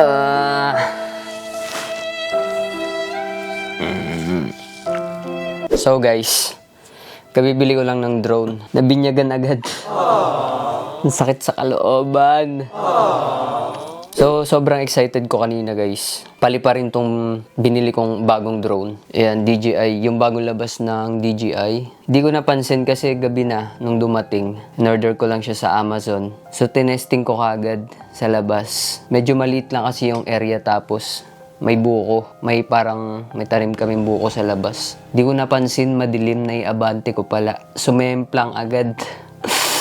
Ah. So guys, kabibili ko lang ng drone. Nabinyagan agad. Ang sakit sa kalooban. So, sobrang excited ko kanina guys. Pali pa rin tong binili kong bagong drone. Ayan, DJI. Yung bagong labas ng DJI. Di ko napansin kasi gabi na nung dumating. In-order ko lang siya sa Amazon. So, tinesting ko kagad sa labas. Medyo maliit lang kasi yung area tapos may buko. May parang may tarim kaming buko sa labas. Di ko napansin madilim na iabante ko pala. Sumemplang agad.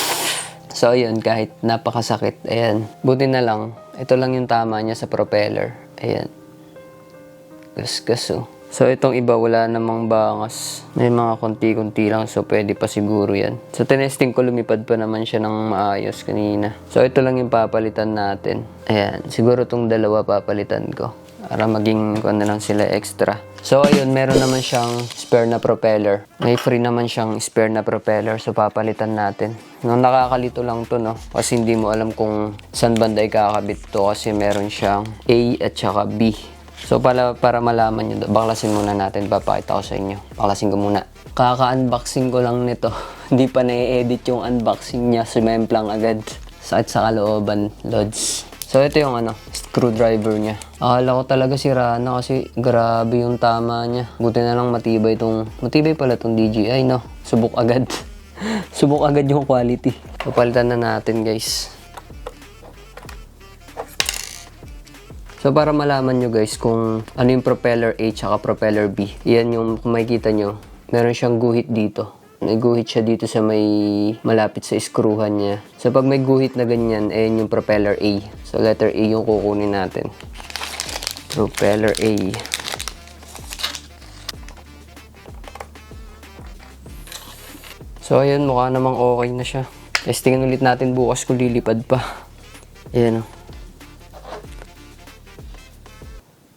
So, ayun, kahit napakasakit, ayan. Buti na lang, ito lang yung tama niya sa propeller. Ayan. Gas-gas, oh. So, itong iba, wala namang bangas. May mga konti-konti lang, so pwede pa siguro yan. So, tinesting ko, lumipad pa naman siya ng maayos kanina. So, ito lang yung papalitan natin. Ayan, siguro tong dalawa papalitan ko. Para maging, kung ano lang sila, extra. So, ayun, meron naman siyang spare na propeller. May free naman siyang spare na propeller, so papalitan natin. Nung nakakalito lang to, no? Kasi hindi mo alam kung saan banda ikakabit to kasi meron siyang A at saka B. So, para, para malaman nyo, baklasin muna natin, papakita ko sa inyo. Baklasin ko muna. Kaka-unboxing ko lang nito. Hindi pa na-edit yung unboxing niya, sumemplang agad. Sakit sa kalooban, Lods. So, ito yung ano, screwdriver niya. Akala ko talaga sira na kasi grabe yung tama niya. Buti na lang matibay itong, matibay pala itong DJI, no? Subok agad. Subok agad yung quality. Papalitan na natin, guys. So, para malaman nyo guys kung ano yung propeller A tsaka propeller B. Yan yung makikita nyo, meron siyang guhit dito. May guhit siya dito sa may malapit sa screwhan niya. So, pag may guhit na ganyan, ayan yung propeller A. So, letter A yung kukunin natin. Propeller A. So, ayun, mukha namang okay na siya. Testingin ulit natin bukas kung lilipad pa. Ayan o.